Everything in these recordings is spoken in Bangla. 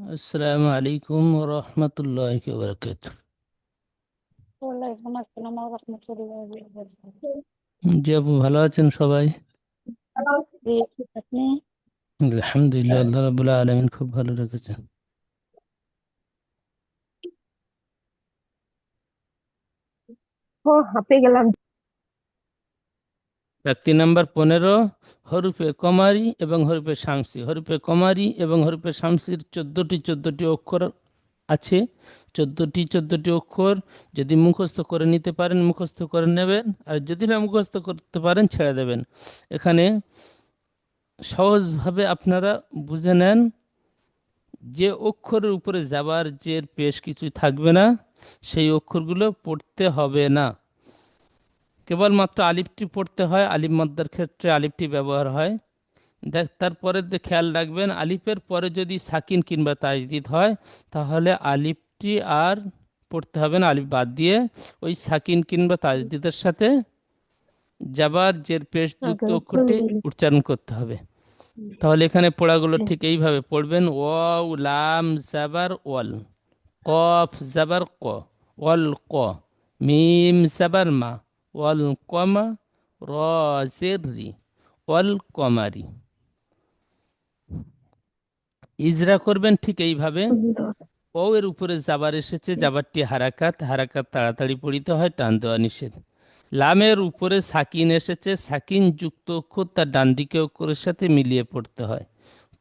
আসসালামু আলাইকুম রহমতুল্লাহ বারকাতুহ ওয়ালাইকুম আসসালাম ওয়া রাহমাতুল্লাহি ওয়া বারাকাতুহু জি আপু ভালো আছেন সবাই? জি আপনি আলহামদুলিল্লাহ আল্লাহ রাবুল্লাহ আলমিন খুব ভালো রেখেছেন। ও হাঁপে গেলাম। ব্যক্তি নাম্বার পনেরো হরুপে কমারি এবং হরুপে শামসি। হরুপে কমারি এবং হরুপে শামসির চোদ্দটি চোদ্দটি অক্ষর আছে। চোদ্দটি চোদ্দটি অক্ষর যদি মুখস্থ করে নিতে পারেন, মুখস্থ করে নেবেন। আর যদি না মুখস্থ করতে পারেন, ছেড়ে দেবেন। এখানে সহজভাবে আপনারা বুঝে নেন যে অক্ষরের উপরে যাবার যে পেশ কিছু থাকবে না। সেই অক্ষরগুলো পড়তে হবে না। কেবলমাত্র আলিফটি পড়তে হয় আলিফ মাদ্দার ক্ষেত্রে আলিফটি ব্যবহার হয়। দেখ তারপরে খেয়াল রাখবেন আলিফের পরে যদি সাকিন কিংবা তাজদিদ হয় তাহলে আলিফটি আর পড়তে হবে না আলিফ বাদ দিয়ে ওই সাকিন কিংবা তাজদিদের সাথে যাবার জের পেশযুক্ত আগে অক্ষরটি উচ্চারণ করতে হবে। তাহলে এখানে পড়াগুলো ঠিক এইভাবে পড়বেন ওয়াও লাম জাবার ওয়াল কফ জাবার ক ওয়াল ক মিম জাবার মা। ওয়াল কমা র ওয়াল কমারি। ইজরা করবেন ঠিক এইভাবে। ও এর উপরে জাবার এসেছে জাবারটি হারাকাত হারাকাত তাড়াতাড়ি পড়িতে হয়, টান দেওয়া নিষেধ। লামের উপরে সাকিন এসেছে, সাকিন যুক্ত অক্ষর তার ডান দিকে অক্ষরের সাথে মিলিয়ে পড়তে হয়।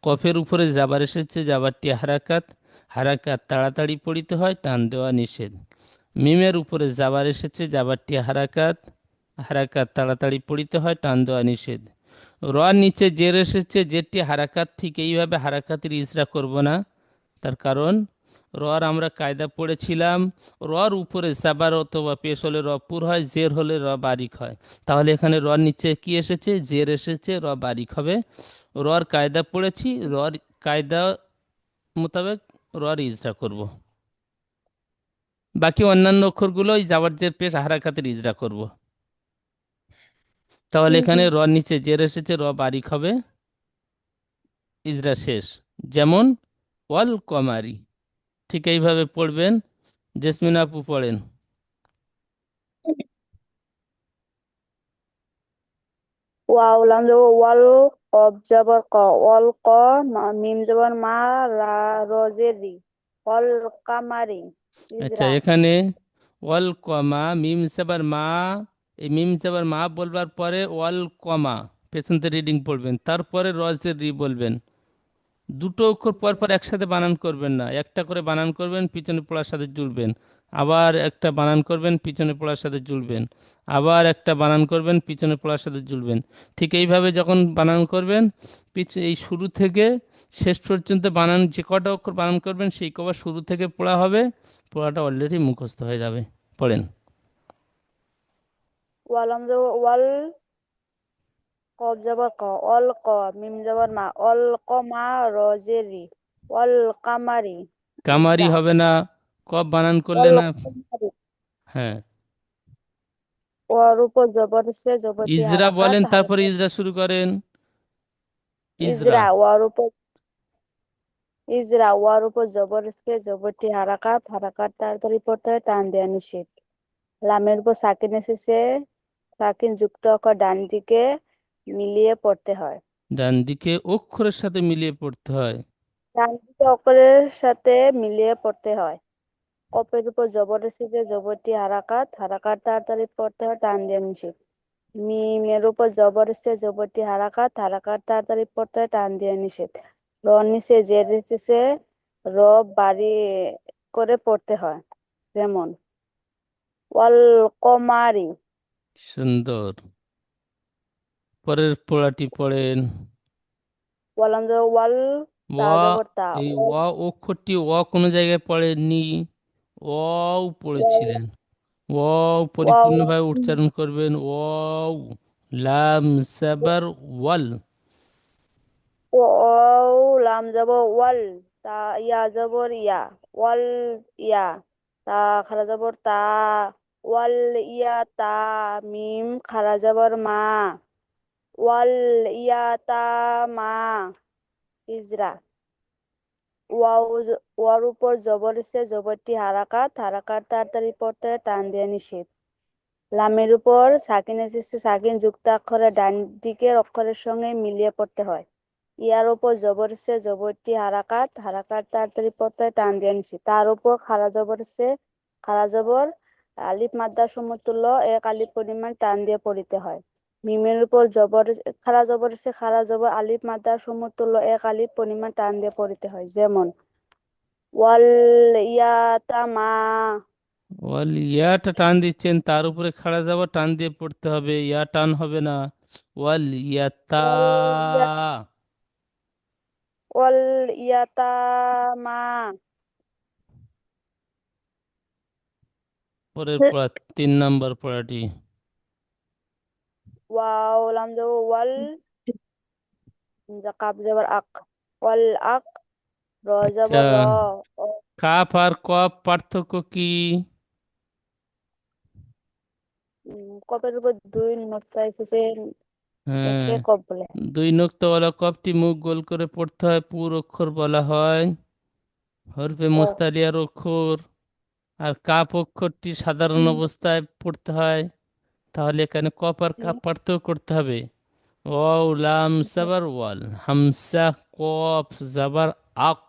কফের উপরে জাবার এসেছে জাবারটি হারাকাত হারাকাত তাড়াতাড়ি পড়িতে হয়, টান দেওয়া নিষেধ। মিমের উপরে জাবার এসেছে জাবারটি হারাকাত। হারাকাত তাড়াতাড়ি পড়িতে হয়, টান দেওয়া নিষেধ। র নিচে জের এসেছে, জেরটি হারাকাত, ঠিক এইভাবে হারাকাতের ইসরা করব না। তার কারণ রর আমরা কায়দা পড়েছিলাম রর উপরে সাবার অথবা পেশ হলে র পুর হয়, জের হলে র বারিক হয়। তাহলে এখানে রর নিচে কি এসেছে? জের এসেছে র বারিক হবে। রর কায়দা পড়েছি রর কায়দা মোতাবেক রর ইজরা করব। বাকি অন্যান্য অক্ষরগুলো ওই যাবার জের পেশ হারাকাতের ইজরা করব। তাহলে এখানে র নিচে জের এসেছে র বারিক হবে। ইজরা শেষ। যেমন ওয়াল কমারি। ঠিক এইভাবে পড়বেন। জেসমিন আপু পড়েন। ওয়াও লাম যাব ওয়াল কফ জবর ক ওয়াল ক মিম জবর মা রা রজের ওয়াল কামারি। আচ্ছা এখানে ওয়াল কমা মিম সাবার মা এই মিম সাবার মা বলবার পরে ওয়াল কমা পেছন থেকে রিডিং পড়বেন। তারপরে রজের রি বলবেন। দুটো অক্ষর পর পর একসাথে বানান করবেন না। একটা করে বানান করবেন পিছনে পড়ার সাথে জুড়বেন। আবার একটা বানান করবেন পিছনে পড়ার সাথে জুড়বেন। আবার একটা বানান করবেন পিছনে পড়ার সাথে জুড়বেন। ঠিক এইভাবে যখন বানান করবেন পিছ এই শুরু থেকে শেষ পর্যন্ত বানান যে কটা অক্ষর বানান করবেন সেই কবার শুরু থেকে পড়া হবে। পড়াটা অলরেডি মুখস্থ হয়ে যাবে। পড়েন। ওয়াল লাম যাব ওয়াল কফ জবর ক ওয়াল ক মিম জবর মা ওয়াল কমা রজের রি ওয়াল কামারি। কামারি ইজরা হবে না কব বানান করলে না হ্যাঁ। ওয়ার উপর জবর সে জবরটি ইজরা বলেন তারপরে ইজরা শুরু করেন। ইজরা। ইজরা ওয়ার উপর ইজরা ওয়ার উপর জবর সে জবরটি হারাকাত হারাকাত তাড়াতাড়ি পড়তে হয় টান দেওয়া নিষেধ। লামের উপর সাকিন এসেছে সাকিন যুক্ত অক্ষর ডান দিকে মিলিয়ে পড়তে হয়। ডান দিকে অক্ষরের সাথে মিলিয়ে পড়তে হয়। ডান দিকে অক্ষরের সাথে মিলিয়ে পড়তে হয়। কপের উপর জবর এসেছে জবরটি হারাকাত হারাকাত তাড়াতাড়ি পড়তে হয় টান দেওয়া নিষেধ। মিমের উপর জবর এসেছে জবরটি হারাকাত হারাকাত তাড়াতাড়ি পড়তে হয় টান দেওয়া নিষেধ। র নিচে জের এসেছে র বাড়ি করে পড়তে হয় যেমন ওয়াল কমারি। সুন্দর। পরের পড়াটি পড়েন। বললাম যে ওয়াল ওয়া তা এই ওয়া অক্ষরটি ও কোনো জায়গায় পড়েননি। ওয়াও পড়েছিলেন। ওয়াও। পরিপূর্ণভাবে উচ্চারণ করবেন। ওয়াও লাম সাবার ওয়াল। ওয়াও লাম ওয়াল তা ইয়া জবর ইয়া ওয়াল ইয়া তা খারা জবর তা ওয়াল ইয়া তা মিম খারা মা ওয়াল ইয়া তা মা ওয়ার উপর জবর জবরটি হারাকাত হারাকাত তাড়াতাড়ি পড়তে টান দেওয়া নিষেধ। লামের উপর সাকিন এসেছে সাকিন যুক্ত অক্ষরের ডান দিকের অক্ষরের সঙ্গে মিলিয়ে পড়তে হয়। ইয়ার উপর জবর এসে জবরটি হারাকাত হারাকাত তাড়াতাড়ি টান দেওয়া নিষেধ তার উপর খাড়া জবর খাড়া জবর আলিফ মাদ্দা সমতুল্য এক আলিফ পরিমাণ টান দিয়ে পড়িতে হয়। মিমের উপর জবর খাড়া জবর খাড়া জবর আলিফ মাদ্দা সমতুল্য এক আলিফ পরিমাণ টান দিয়ে পড়িতে হয়। যেমন ওয়াল ইয়াতামা ওয়াল ইয়াটা টান দিচ্ছেন তার উপরে খাড়া যাওয়া টান দিয়ে পড়তে হবে ইয়া টান হবে না। ওয়াল ইয়াতা ওয়াল ইয়াতামা পরের পড়া তিন নম্বর পড়াটি। ওয়াও লাম জবর ওয়াল কাপ জবর আক ওয়াল আক র জবর আচ্ছা। র। কাফ আর কফ পার্থক্য কি? কপের উপর দুই নোক্তা এসেছে হ্যাঁ। একে কপ বলে। দুই নোক্তাওয়ালা কফটি মুখ গোল করে পড়তে হয় পুর অক্ষর বলা হয়। হরফে মুস্তালিয়ার অক্ষর। আর কাপ অক্ষরটি সাধারণ অবস্থায় পড়তে হয়। তাহলে এখানে কফ আর কাপ পার্থক্য করতে হবে। ওয়াও লাম সাবার ওয়াল। হামসা কফ জাবার আক।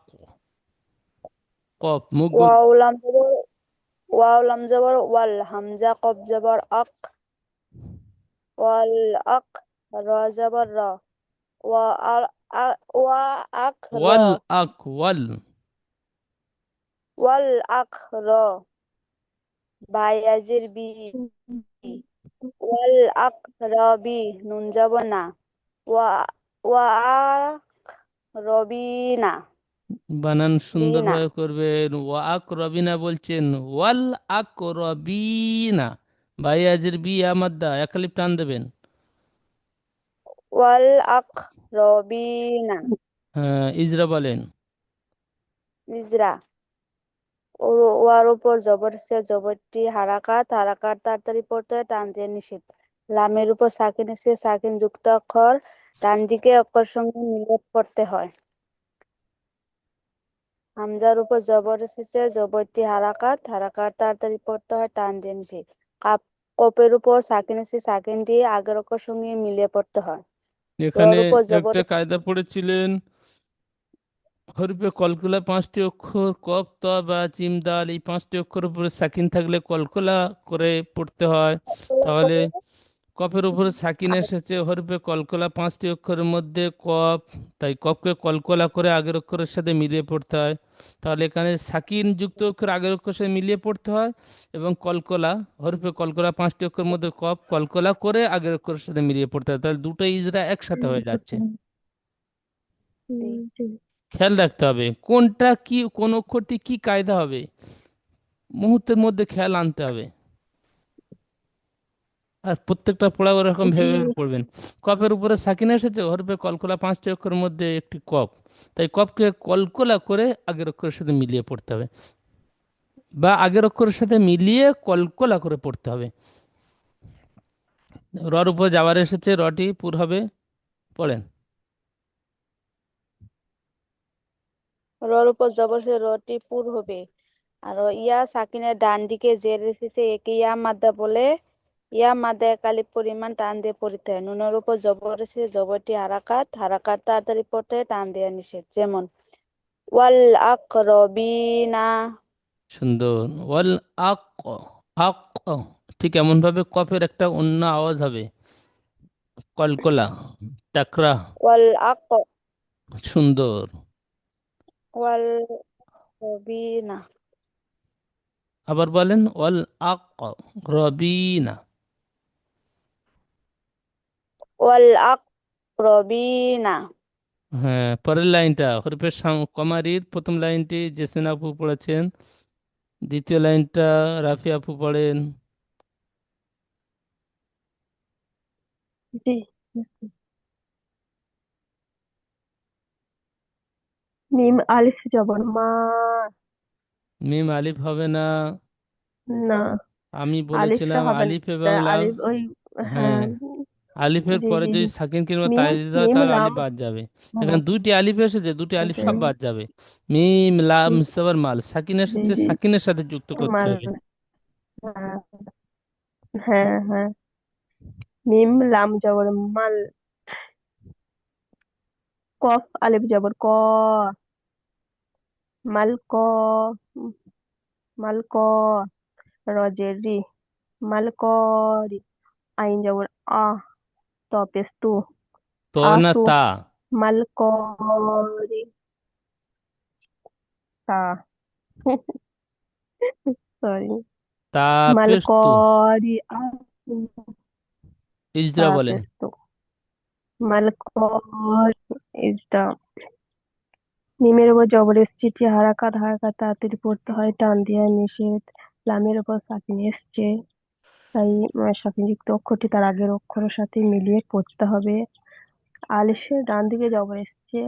কফ মুখ গোল ওয়াও লাম জবর ওয়াও লাম জবর ওয়াল। হামজা কপ জবর আক। ওয়াল আক। র জবর র ওয়া আর ওয়া আক ওয়াল আক ওয়াল। ওয়াল আক র বায়াজির বি। ওয়াল আক র বি নুন জবর না। ওয়া ওয়া আক রবিনা বানান বিনা সুন্দরভাবে করবেন। ওয়া আক রবিনা বলছেন। ওয়াল আক রবিনা ভাই আজের বি আমাদ্দা একালিপ টান দেবেন। ওয়াল হ্যাঁ ইজরা বলেন। ইজরা। ওয়ার উপর জবর সে জবরটি হারাকাত হারাকাত তাড়াতাড়ি পড়তে হয় টান দিয়ে নিষেধ। লামের উপর সাকিন এসে সাকিন যুক্ত অক্ষর ডান দিকে অক্ষর সঙ্গে পড়তে হয়। হামজার উপর জবর এসেছে জবরটি হারাকাত হারাকাত তাড়াতাড়ি পড়তে হয় টান দিয়ে নিষেধ। কাপ কপের উপর সাকিন এসে সাকিন দিয়ে আগের অক্ষর সঙ্গে মিলিয়ে পড়তে হয়। এখানে একটা কায়দা পড়েছিলেন হরফে কলকলা পাঁচটি অক্ষর কফ ত বা জিম দাল এই পাঁচটি অক্ষর উপরে সাকিন থাকলে কলকলা করে পড়তে হয়। তাহলে কফের উপরে সাকিন এসেছে, হরফে কলকলা, পাঁচটি অক্ষরের মধ্যে কফ তাই কফকে কলকলা করে আগের অক্ষরের সাথে মিলিয়ে পড়তে হয়। তাহলে এখানে সাকিন যুক্ত অক্ষর আগের অক্ষরের সাথে মিলিয়ে পড়তে হয় এবং কলকলা, হরফে কলকলা, পাঁচটি অক্ষরের মধ্যে কফ কলকলা করে আগের অক্ষরের সাথে মিলিয়ে পড়তে হয়। তাহলে দুটো ইজরা একসাথে হয়ে যাচ্ছে। খেয়াল রাখতে হবে, কোনটা কি, কোন অক্ষরটি কি কায়দা হবে? মুহূর্তের মধ্যে খেয়াল আনতে হবে। আর প্রত্যেকটা পড়া ওরকম ভেবে ভেবে পড়বেন। কপের উপরে সাকিন এসেছে হরফে কলকলা পাঁচটি অক্ষরের মধ্যে একটি কপ। তাই কপকে কলকলা করে আগের অক্ষরের সাথে মিলিয়ে পড়তে হবে। বা আগের অক্ষরের সাথে মিলিয়ে কলকলা করে পড়তে হবে। রর উপর যাওয়ার এসেছে রটি পুর হবে পড়েন। রর উপর জবর সে রটি পুর হবে। আর ইয়া সাকিনের ডান দিকে জের এসেছে একে ইয়া মাদ্দা বলে ইয়া মাদ্দা এক আলিফ পরিমাণ টান দিয়ে পড়িতে হয়। নুনের উপর জবর এসেছে জবরটি হারাকাত হারাকাত তাড়াতাড়ি পড়তে টান দেওয়া নিষেধ। যেমন ওয়াল আকরবিনা। সুন্দর। ওয়াল আক আক ঠিক এমন ভাবে কফের একটা অন্য আওয়াজ হবে। কলকলা টাকরা। ওয়াল আক। সুন্দর। ওয়াল রবিনা। আবার বলেন ওয়াল আক রবিনা। হ্যাঁ পরের লাইনটা হরফের কমারির প্রথম লাইনটি জেসিন আপু পড়েছেন। দ্বিতীয় লাইনটা রাফি আপু পড়েন। জি মিম আলিফ জবর মা। মিম আলিফ হবে না। না। আমি আলিফটা বলেছিলাম হবে আলিফ না এবং লাম। আলিফ ওই হ্যাঁ। হ্যাঁ। আলিফের পরে যদি সাকিন কিংবা দিতে হয় তাহলে আলিফ বাদ যাবে। হ্যাঁ। এখানে দুইটি আলিফ এসেছে দুটি আলিফ সব বাদ যাবে। মিম লাম সাবার মাল। সাকিন এসেছে সাকিনের সাথে যুক্ত করতে হবে। হ্যাঁ হ্যাঁ। মিম লাম জবর মাল। কফ আলিফ জবর ক। মাল ক। মাল ক। রজের। রি মাল করি আইন জবর আ। মাল করি তা সরি তা মাল পেশ তু করি আ ইজরা বলেন পেশ তু মাল করি ইজদা মিমের উপর জবর এসছে টি হারাকাত হারাকাত তাড়াতাড়ি পড়তে হয় টান দেওয়া নিষেধ লামের উপর সাকিন এসছে তাই সাকিনযুক্ত অক্ষরটি তার আগের অক্ষরের সাথে মিলিয়ে পড়তে হবে। আলিশের ডান দিকে জবর এসছে।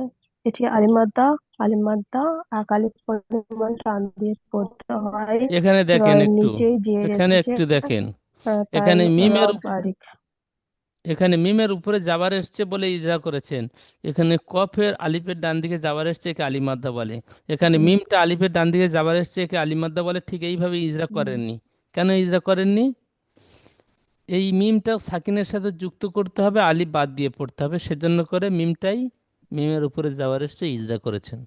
এটি আলিমাদ্দা আলিমাদ্দা আকালিক পরিমাণ টান দিয়ে পড়তে হয়। এখানে দেখেন একটু। এখানে একটু দেখেন। এখানে মিমের এখানে মিমের উপরে জাবার এসছে বলে ইজরা করেছেন। এখানে কফের আলিফের ডান দিকে জাবার এসছে একে আলিমাদ্দা বলে। এখানে মিমটা আলিফের ডান দিকে জাবার এসছে একে আলিমাদ্দা বলে। ঠিক এইভাবে ইজরা করেননি। কেন ইজরা করেননি? এই মিমটা সাকিনের সাথে যুক্ত করতে হবে আলিফ বাদ দিয়ে পড়তে হবে। সেজন্য করে মিমটাই মিমের উপরে যাওয়ার এসছে ইজরা করেছেন।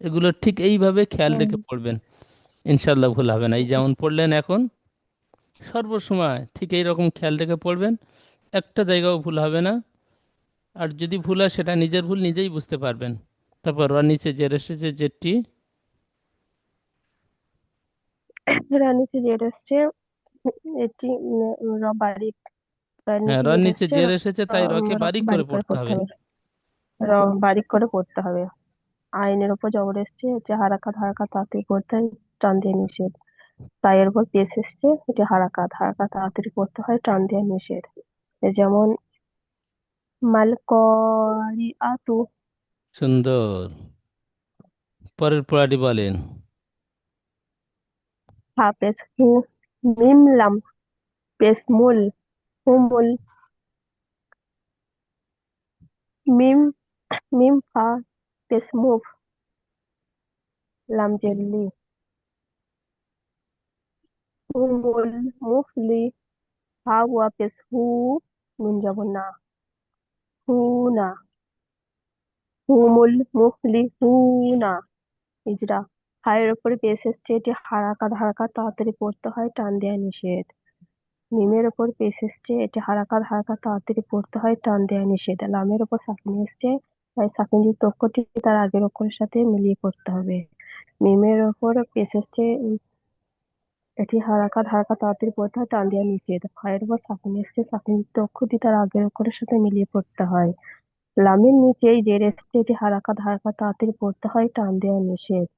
এগুলো ঠিক এইভাবে খেয়াল রেখে পড়বেন। ইনশাল্লাহ ভুল হবে না। এই যেমন পড়লেন এখন সর্বসময় ঠিক এই রকম খেয়াল রেখে পড়বেন। একটা জায়গাও ভুল হবে না। আর যদি ভুল হয় সেটা নিজের ভুল নিজেই বুঝতে পারবেন। তারপর র নিচে জের এসেছে এর নিচে জের এসছে। এটি উম, র বারিক হ্যাঁ নিচে নিচে জের এসেছে তাই র রকে বারিক করে বারিক করে পড়তে পড়তে হবে। হবে। র বারিক করে পড়তে হবে। আইনের উপর জবর এসছে যে হারাকাত হারাকাত তাড়াতাড়ি পড়তে হয় টান দিয়ে নিষেধ। তাইয়ের উপর পেশ এসছে এটি হারাকাত হারাকাত তাড়াতাড়ি পড়তে হয় টান দিয়ে নিষেধ। এ যেমন মাল করি আতু। সুন্দর। পরের পড়াটি বলেন। হাফেজ হু মিম লাম পেশ মুল হুমুল মিম মিম ফা পেশ মুফ লাম জেল্লি হুমুল মুফলি হা ওয়া পেশ হু নুন যাব না হু না হুমুল মুফলি হু না ইজরা হায়ের উপরে পেশ এসছে এটি হারাকাত হারাকাত তাড়াতাড়ি পড়তে হয়, টান দেওয়া নিষেধ। মিমের উপর পেশ এসছে এটি হারাকাত হারাকাত তাড়াতাড়ি পড়তে হয়, টান দেওয়া নিষেধ। লামের উপর সাকিন এসছে তাই সাকিনযুক্ত অক্ষরটি তার আগের অক্ষরের সাথে মিলিয়ে পড়তে হবে। মিমের উপর পেশ এসছে এটি হারাকাত হারাকাত তাড়াতাড়ি পড়তে হয়, টান দেওয়া নিষেধ। ফায়ের উপর সাকিন এসছে সাকিনযুক্ত অক্ষরটি তার আগের অক্ষরের সাথে মিলিয়ে পড়তে হয়। লামের নিচে জের এসছে এটি হারাকাত হারাকাত তাড়াতাড়ি পড়তে হয়, টান দেওয়া নিষেধ।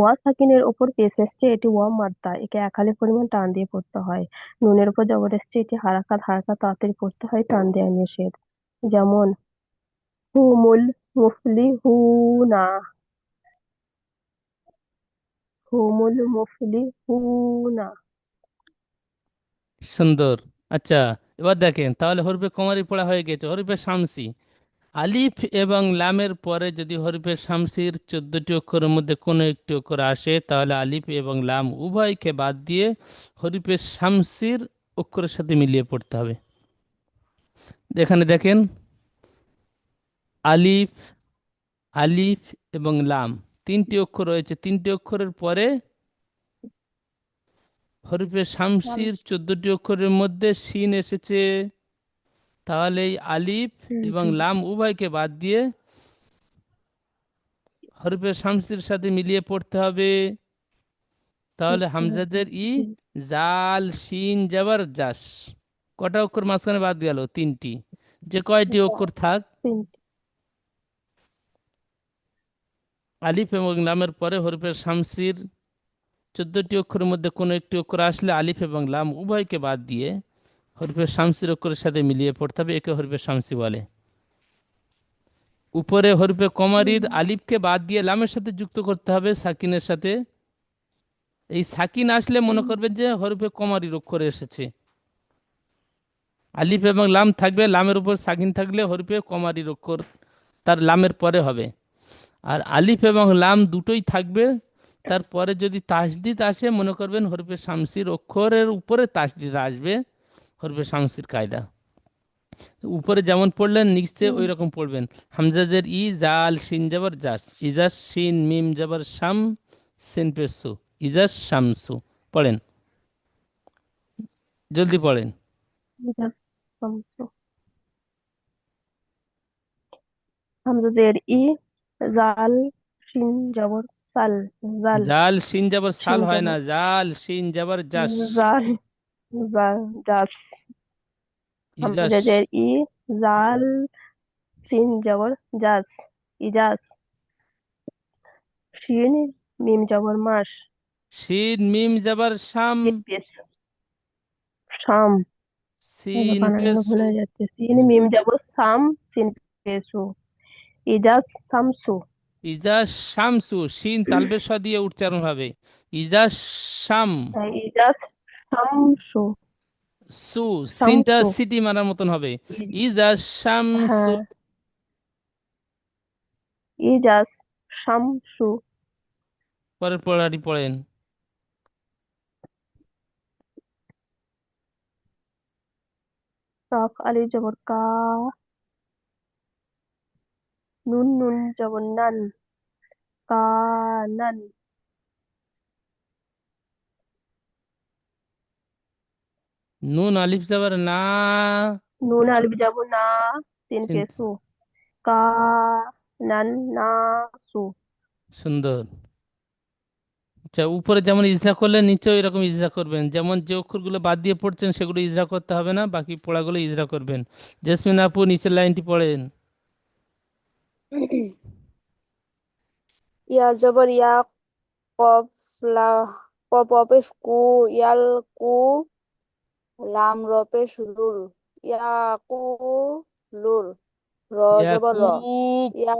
ওয়া সাকিনের ওপর পেশ এসছে এটি ওয়া মাদ্দা একে একহালি পরিমাণ টান দিয়ে পড়তে হয়। নুনের উপর জবর এসছে এটি হারাকাত হারাকাত তাড়াতাড়ি পড়তে হয় টান দেওয়া নিষেধ। যেমন হুমুল মুফলি হুনা হুমুল মুফলি হুনা সুন্দর। আচ্ছা এবার দেখেন, তাহলে হরফে কমারি পড়া হয়ে গেছে, হরফে শামসি। আলিফ এবং লামের পরে যদি হরফে শামসির চোদ্দটি অক্ষরের মধ্যে কোনো একটি অক্ষর আসে তাহলে আলিফ এবং লাম উভয়কে বাদ দিয়ে হরফে শামসির অক্ষরের সাথে মিলিয়ে পড়তে হবে। এখানে দেখেন আলিফ আলিফ এবং লাম তিনটি অক্ষর রয়েছে। তিনটি অক্ষরের পরে হরফে শামসির চোদ্দটি অক্ষরের মধ্যে সিন এসেছে। তাহলে এই আলিফ এবং লাম উভয়কে বাদ দিয়ে হরফে শামসির সাথে মিলিয়ে পড়তে হবে। তাহলে হামজাদের ই জাল শিন জাবার জাস। কটা অক্ষর মাঝখানে বাদ গেল? তিনটি। যে কয়টি অক্ষর থাক। আলিফ এবং লামের পরে হরফে শামসির চোদ্দটি অক্ষরের মধ্যে কোনো একটি অক্ষর আসলে আলিফ এবং লাম উভয়কে বাদ দিয়ে হরফে শামসির অক্ষরের সাথে মিলিয়ে পড়তে হবে, একে হরফে শামসি বলে। উপরে হরফে কমারির আলিফকে বাদ দিয়ে লামের সাথে যুক্ত করতে হবে সাকিনের সাথে। এই সাকিন আসলে মনে করবেন যে হরফে কমারির অক্ষর এসেছে। আলিফ এবং লাম থাকবে, লামের উপর সাকিন থাকলে হরফে কমারির অক্ষর তার লামের পরে হবে। আর আলিফ এবং লাম দুটোই থাকবে, তারপরে যদি তাসদিদ আসে, মনে করবেন হরফে শামসির অক্ষরের উপরে তাসদিদ আসবে। হরফে শামসির কায়দা। উপরে যেমন পড়লেন নিচে ওই রকম পড়বেন। হামজাজের ই জাল সিন জাবার জাস। ইজাস সিন মিম জাবার শাম সিন পেসু ইজাস শামসু পড়েন। জলদি পড়েন। হামজাজের ই জাল শিন জবর সাল। জাল। জাল সিন জাবার সাল হয় না। জাল সিন জাবার জাস। জাল। জাস ইজাস হামজাজের ই জাল সিন জবর জাস ইজাস শিন মিম জবর মাস সিন মিম জাবার শাম শাম সিন বানানো ভুল পেসু হয়ে যাচ্ছে সিন মিম জবর সাম সিন পেশু ইজাজ সামসু ইজাস শামসু সিন তালবে স দিয়ে উচ্চারণ হবে ইজাস শাম ইজাজ সামসু। সু সিনটা শামসু সিটি মারার মতন হবে। ইজাস শামসু হ্যাঁ। ইজাজ শামসু পরের পড়াটি পড়েন। কাফ আলিফ জবর কা। নুন নুন জবর নান কানান নুন আলিফ জাবার না নুন আলিফ জবর না তিন সিন পেশু কানান নাসু সুন্দর আচ্ছা উপরে যেমন ইজরা করলেন নিচেও এরকম ইজরা করবেন যেমন যে অক্ষরগুলো বাদ দিয়ে পড়ছেন সেগুলো ইজরা করতে হবে না বাকি পড়াগুলো ইজরা করবেন জেসমিন আপু নিচের লাইনটি পড়েন ইয়া জবর ইয়া কফ লা কফ অপেশ কু ইয়াল কু লাম রপেশ লুল ইয়া কু লুল র। জবর র ইয়া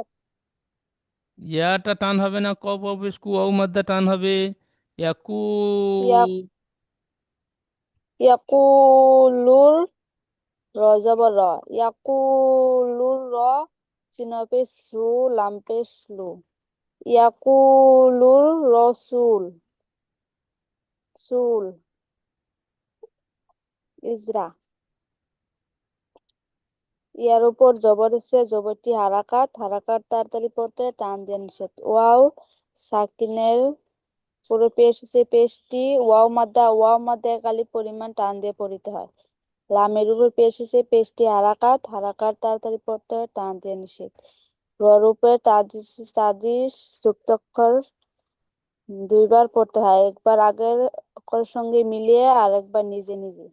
ইয়াটা টান হবে না কপ অফিস কু ঔ মাদ্দা টান হবে। ইয়াকু ইয়া ইয়াকুলুর র জবর র। ইয়াকুলুর র চিন পেশ সু লাম পেশ লু ইয়াকুলুর রসুল সুল। ইজরা ইয়ার উপর জবর এসে জবরটি হারাকাত হারাকাত তাড়াতাড়ি পড়তে টান দিয়ে নিষেধ। ওয়াও সাকিনের পুরো পেশ এসে পেশটি ওয়াও মাদ্দা ওয়াও মাদ্দা একালি পরিমাণ টান দিয়ে পড়িতে হয়। লামের উপর পেশ এসে পেশটি হারাকাত হারাকাত তাড়াতাড়ি পড়তে হয় টান দিয়ে নিষেধ। উপর তাজিস তাজিস যুক্ত অক্ষর দুইবার পড়তে হয় একবার আগের অক্ষরের সঙ্গে মিলিয়ে আর একবার নিজে নিজে।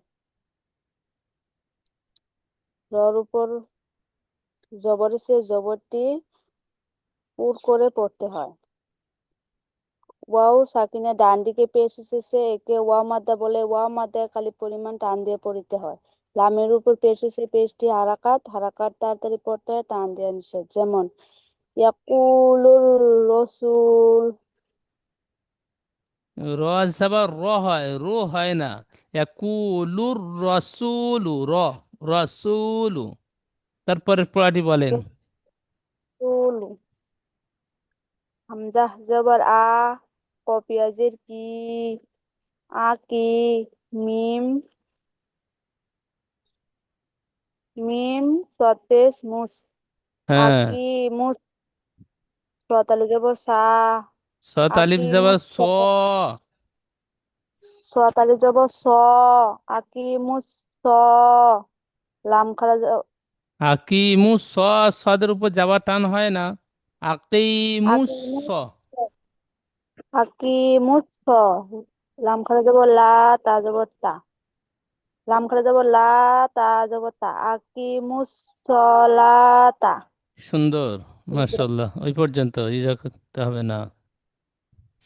রর উপর জবর এসে জবরটি পুর করে পড়তে হয়। ওয়াও সাকিনে ডান দিকে পেশ এসেছে, একে ওয়া মাদ্দা বলে। ওয়া মাদ্দা খালি পরিমাণ টান দিয়ে পড়িতে হয়। লামের উপর পেশ এসে পেশটি হারাকাত হারাকাত তাড়াতাড়ি পড়তে হয়, টান দিয়ে নিষেধ। যেমন, ইয়াকুলুর রসুল। র জাবার র হয়, রো হয় না। ইয়াকুলুর রসুলু র। রসুলু তারপরের পড়াটি বলেন রসুলু হামজা জবর আ কপিয়াজের কি আ কি মিম মিম সতেশ মুস হ্যাঁ আকি মুস সতালি জবর সা সত আলিফ আকি জাবার স সতালি জবর স আকি মুস স লাম জ- আকিমু স সদের উপর যাওয়া টান হয় না। আকিমু স। লাম জবর লা তা জবর তা লাম জবর লা তা জবর তা। সলাতা সুন্দর মাশাল্লাহ ওই পর্যন্ত ইজা করতে হবে না।